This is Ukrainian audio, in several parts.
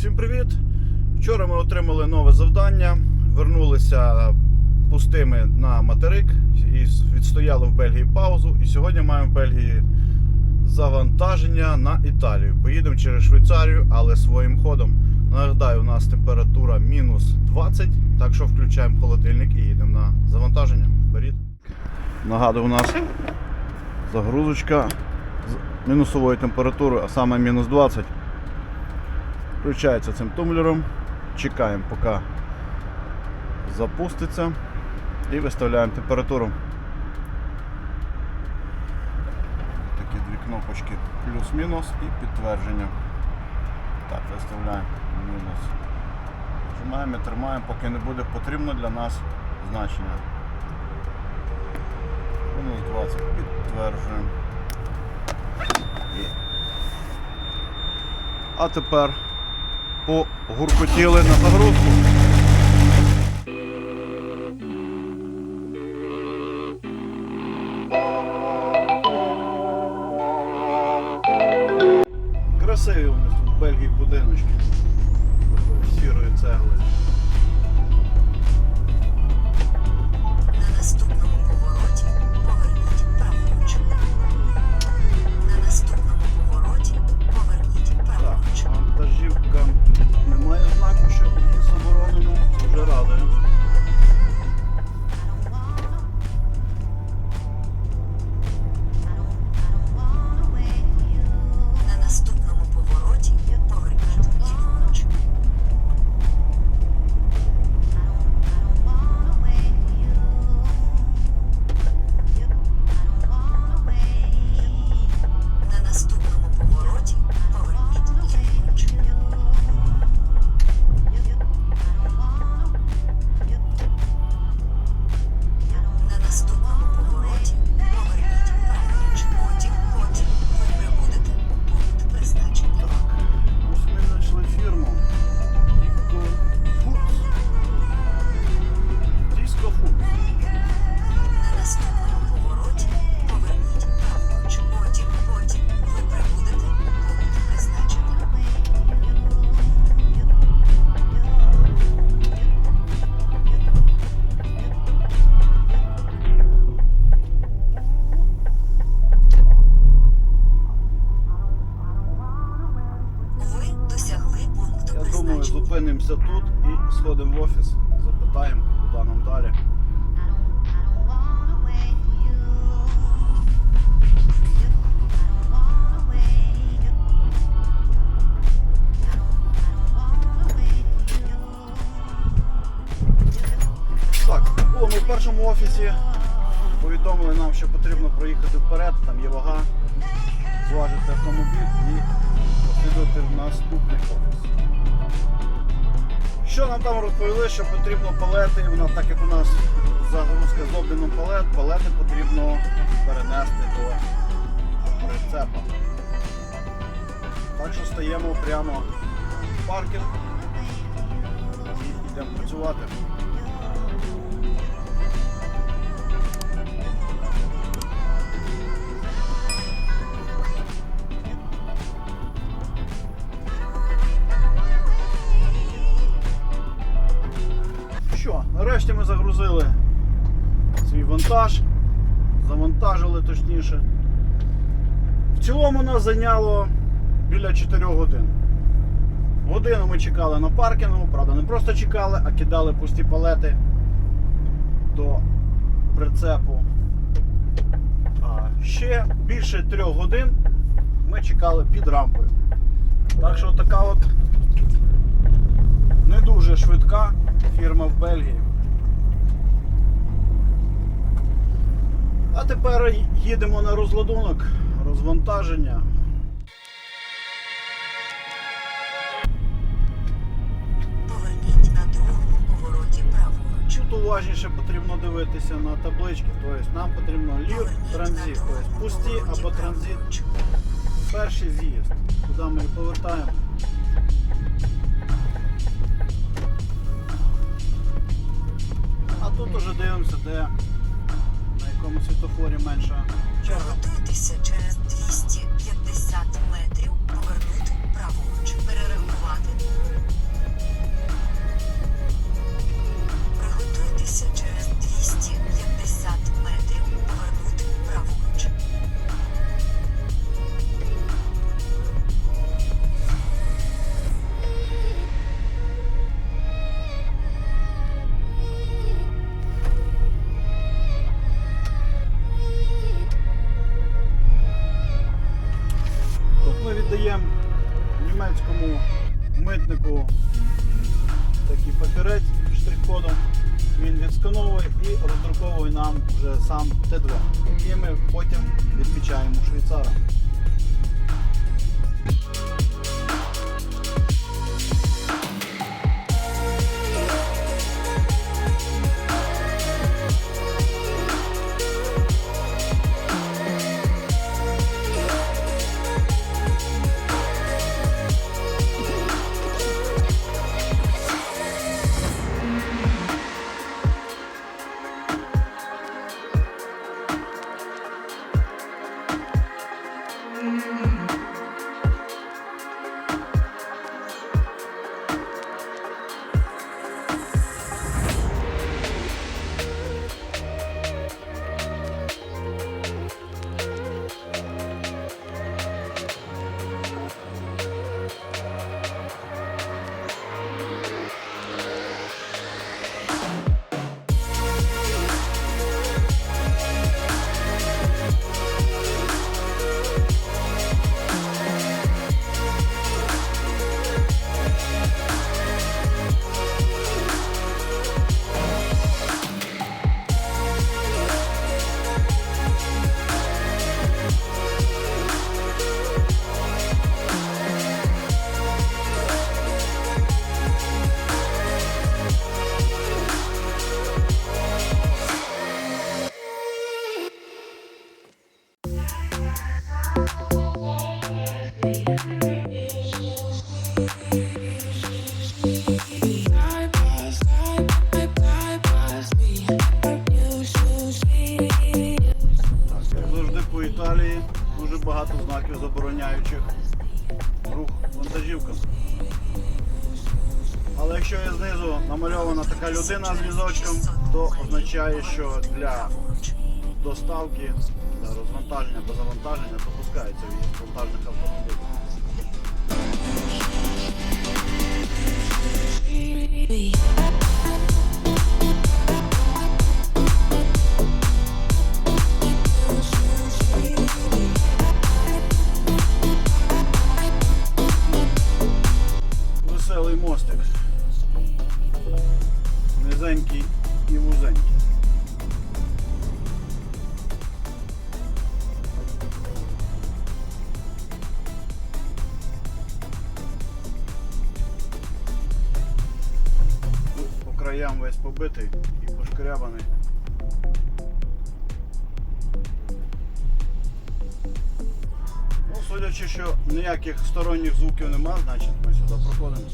Всім привіт! Вчора ми отримали нове завдання, вернулися пустими на материк і відстояли в Бельгії паузу. І сьогодні маємо в Бельгії завантаження на Італію. Поїдемо через Швейцарію, але своїм ходом. Нагадаю, у нас температура мінус 20, так що включаємо холодильник і їдемо на завантаження. Беріть. Нагадую, у нас загрузочка з мінусовою температурою, а саме мінус 20. Включається цим тумблером. Чекаємо, поки запуститься і виставляємо температуру. Такі дві кнопочки плюс-мінус і підтвердження. Так, виставляємо мінус. Нажимаємо і тримаємо, поки не буде потрібно для нас значення. Мінус 20 підтверджуємо. А тепер погуркотіли на загрузку. Красиві у нас тут в Бельгії будиночки. Сірої цегли. Першому. Повідомили нам, що потрібно проїхати вперед, там є вага, зважити автомобіль і послідувати в наступний офіс. Що нам там розповіли, що потрібно палети, нас, так як у нас загрузка з обміном палет, палети потрібно перенести до прицепа. Так що стаємо прямо в паркінг і йдемо працювати. Вантаж, завантажили точніше. В цілому нас зайняло біля 4 годин. Годину ми чекали на паркінгу, правда, не просто чекали, а кидали пусті палети до прицепу. А ще більше 3 годин ми чекали під рампою. Так що така от не дуже швидка фірма в Бельгії. А тепер їдемо на розладунок, розвантаження. Поверніть на другому повороті праворуч. Тут уважніше потрібно дивитися на таблички, тобто нам потрібно лів транзит, тобто пусті або транзит, перший з'їзд. Туди ми повертаємо. А тут уже дивимося, де якому світофорі менша черга. Приготуйтеся через митнику такий папірець штрих-кодом. Він відскановує і роздруковує нам вже сам Т2, який ми потім відмічаємо швейцара. Вантажівкам. Але якщо є знизу намальована така людина з візочком, то означає, що для доставки, для розвантаження або завантаження допускається від вантажних автомобілів. Веселий краям весь побитий і пошкрябаний. Ну, судячи, що ніяких сторонніх звуків нема, значить ми сюди проходимо.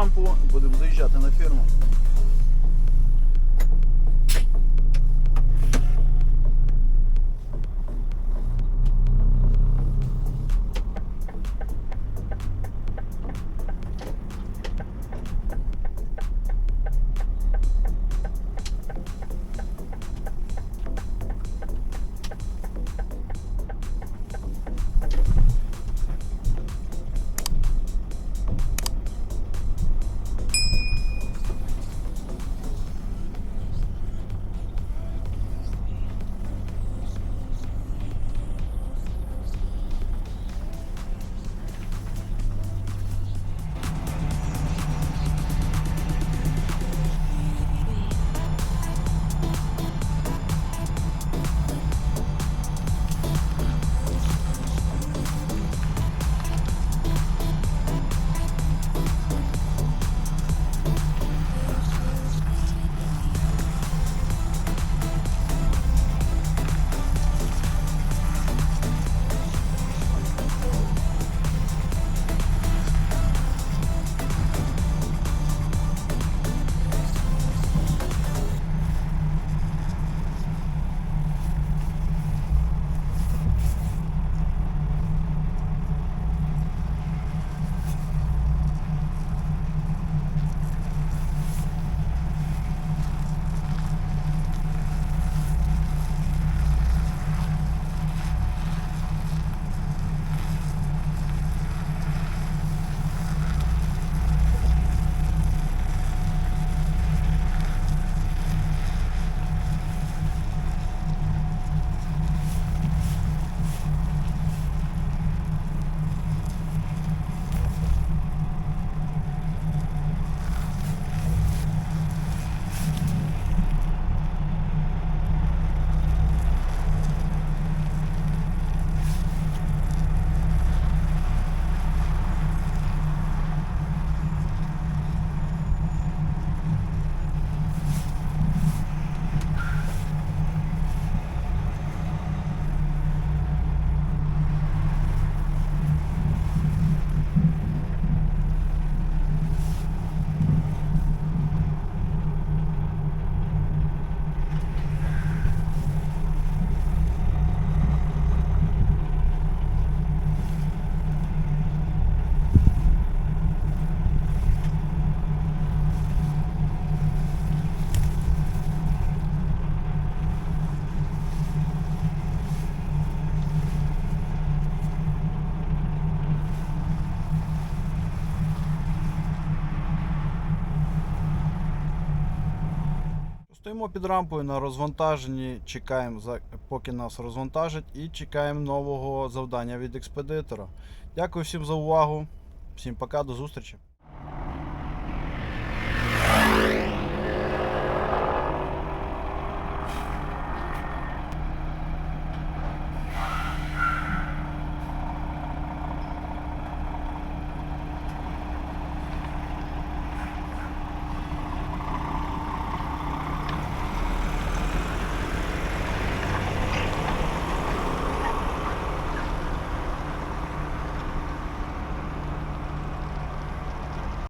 Рампу, будемо заїжджати на фірму. Стоїмо під рампою на розвантаженні, чекаємо, поки нас розвантажать, і чекаємо нового завдання від експедитора. Дякую всім за увагу. Всім пока, до зустрічі.